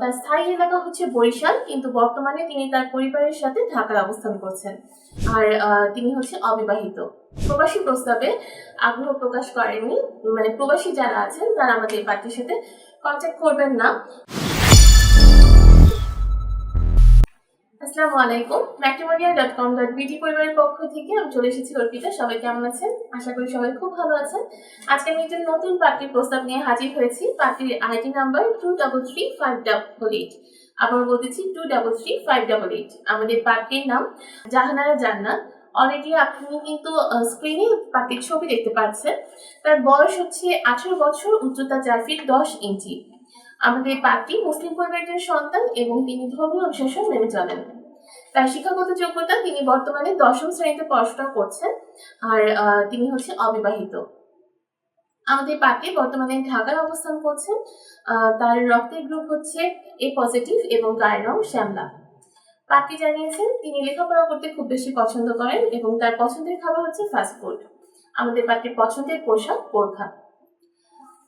তার স্থায়ী এলাকা হচ্ছে বরিশাল, কিন্তু বর্তমানে তিনি তার পরিবারের সাথে ঢাকার অবস্থান করছেন। আর তিনি হচ্ছে অবিবাহিত। প্রবাসী প্রস্তাবে আগ্রহ প্রকাশ করেননি। মানে প্রবাসী যারা আছেন, তারা আমাদের পার্টির সাথে কন্ট্যাক্ট করবেন না। আসসালামু আলাইকুম। ম্যাট্রিমোনিয়া ডট কম ডট বিটি পরিবারের পক্ষ থেকে আমি চলে এসেছি অর্পিতা। সবাই কেমন আছেন? আশা করি সবাই খুব ভালো আছেন। আজকে আমি একটি নতুন পার্টির প্রস্তাব নিয়ে হাজির হয়েছি। পার্টির ID number two double three five double eight. আবার বলতেছি two double three five double eight. আমাদের পার্টির নাম জাহানারা জান্নাত। অলরেডি আপনি কিন্তু স্ক্রিনে পার্টির ছবি দেখতে পাচ্ছেন। তার বয়স হচ্ছে আঠারো বছর, উচ্চতা চার ফিট দশ ইঞ্চি। আমাদের পার্টি মুসলিম পরিবারের সন্তান এবং তিনি ধর্মীয় অনুশাসন মেনে চলেন। তার শিক্ষাগত যোগ্যতা তিনি বর্তমানে দশম শ্রেণীতে পড়াশোনা করছেন আর তিনি হচ্ছে অবিবাহিত। আমাদের পার্টি বর্তমানে ঢাকায় অবস্থান করছেন। তার রক্তের গ্রুপ হচ্ছে এ পজিটিভ এবং গায়ের রং শ্যামলা। পার্টি জানিয়েছেন, তিনি লেখাপড়া করতে খুব বেশি পছন্দ করেন এবং তার পছন্দের খাবার হচ্ছে ফাস্টফুড আমাদের পার্টির পছন্দের পোশাক বোরখা।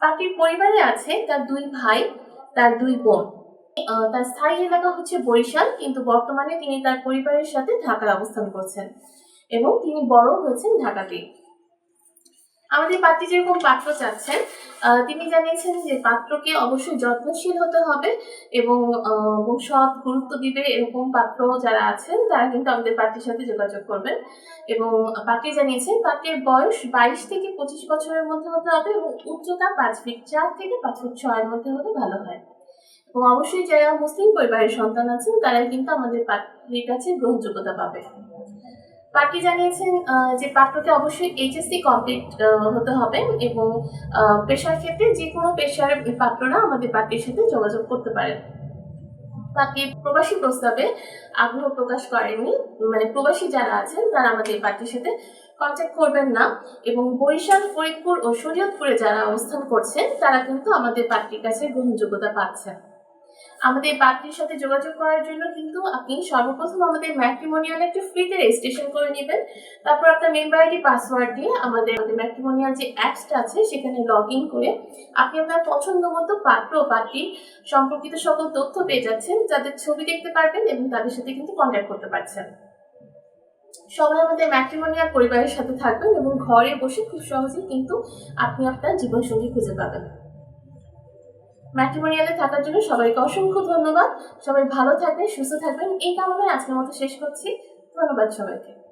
পার্টির পরিবারে আছে তার দুই ভাই, তার দুই বোন। তার স্থায়ী এলাকা হচ্ছে বরিশাল, কিন্তু বর্তমানে তিনি তার পরিবারের সাথে ঢাকায় অবস্থান করছেন এবং তিনি বড় হয়েছেন ঢাকাতেই। আমাদের পাত্রী যেরকম পাত্র চাচ্ছেন তিনি জানিয়েছেন যে পাত্রকে অবশ্যই যত্নশীল হতে হবে এবং সৎ গুরুত্ব দিবে এরকম পাত্র যারা আছেন, তারা কিন্তু আমাদের পাত্রীর সাথে যোগাযোগ করবেন। এবং পাত্রী জানিয়েছেন, পাত্রের বয়স বাইশ থেকে পঁচিশ বছরের মধ্যে হতে হবে এবং উচ্চতা পাঁচ ফিট চার থেকে পাঁচ ফিট ছয়ের মধ্যে হলে ভালো হয়। এবং অবশ্যই যারা মুসলিম পরিবারের সন্তান আছেন, তারা কিন্তু আমাদের পাত্রীর কাছে গ্রহণযোগ্যতা পাবে। পার্টি জানিয়েছেন যে পাত্রকে অবশ্যই এইচএসসি কমপ্লিট হতে হবে এবং পেশার ক্ষেত্রে যে কোনো পেশার পাত্ররা আমাদের পার্টির সাথে যোগাযোগ করতে পারেন। পার্টি প্রবাসী প্রস্তাবে আগ্রহ প্রকাশ করেননি মানে প্রবাসী যারা আছেন, তারা আমাদের পার্টির সাথে কন্ট্যাক্ট করবেন না এবং বরিশাল, ফরিদপুর ও শরীয়তপুরে যারা অবস্থান করছেন, তারা কিন্তু আমাদের পার্টির কাছে গ্রহণযোগ্যতা পাচ্ছেন। আমাদের পাত্রীর সাথে যোগাযোগ করার জন্য কিন্তু আপনি সর্বপ্রথম আমাদের ম্যাট্রিমোনিয়াল একটা ফ্রিতে রেজিস্ট্রেশন করে নেবেন। তারপর আপনার মেম্বার আইডি পাসওয়ার্ড দিয়ে আমাদের আমাদের ম্যাট্রিমোনিয়াল যে অ্যাপসটা আছে, সেখানে লগ ইন করে আপনি আপনার পছন্দ মতো পাত্র পাত্রী সম্পর্কিত সকল তথ্য পেয়ে যাচ্ছেন, যাদের ছবি দেখতে পারবেন এবং তাদের সাথে কিন্তু কন্ট্যাক্ট করতে পারছেন। সবাই আমাদের ম্যাট্রিমোনিয়াল পরিবারের সাথে থাকবেন এবং ঘরে বসে খুব সহজেই কিন্তু আপনি আপনার জীবনসঙ্গী খুঁজে পাবেন। ম্যাট্রিমোনিয়ালে থাকার জন্য সবাইকে অসংখ্য ধন্যবাদ। সবাই ভালো থাকবেন, সুস্থ থাকবেন। এই কামনায় আজকের মতো শেষ করছি। ধন্যবাদ সবাইকে।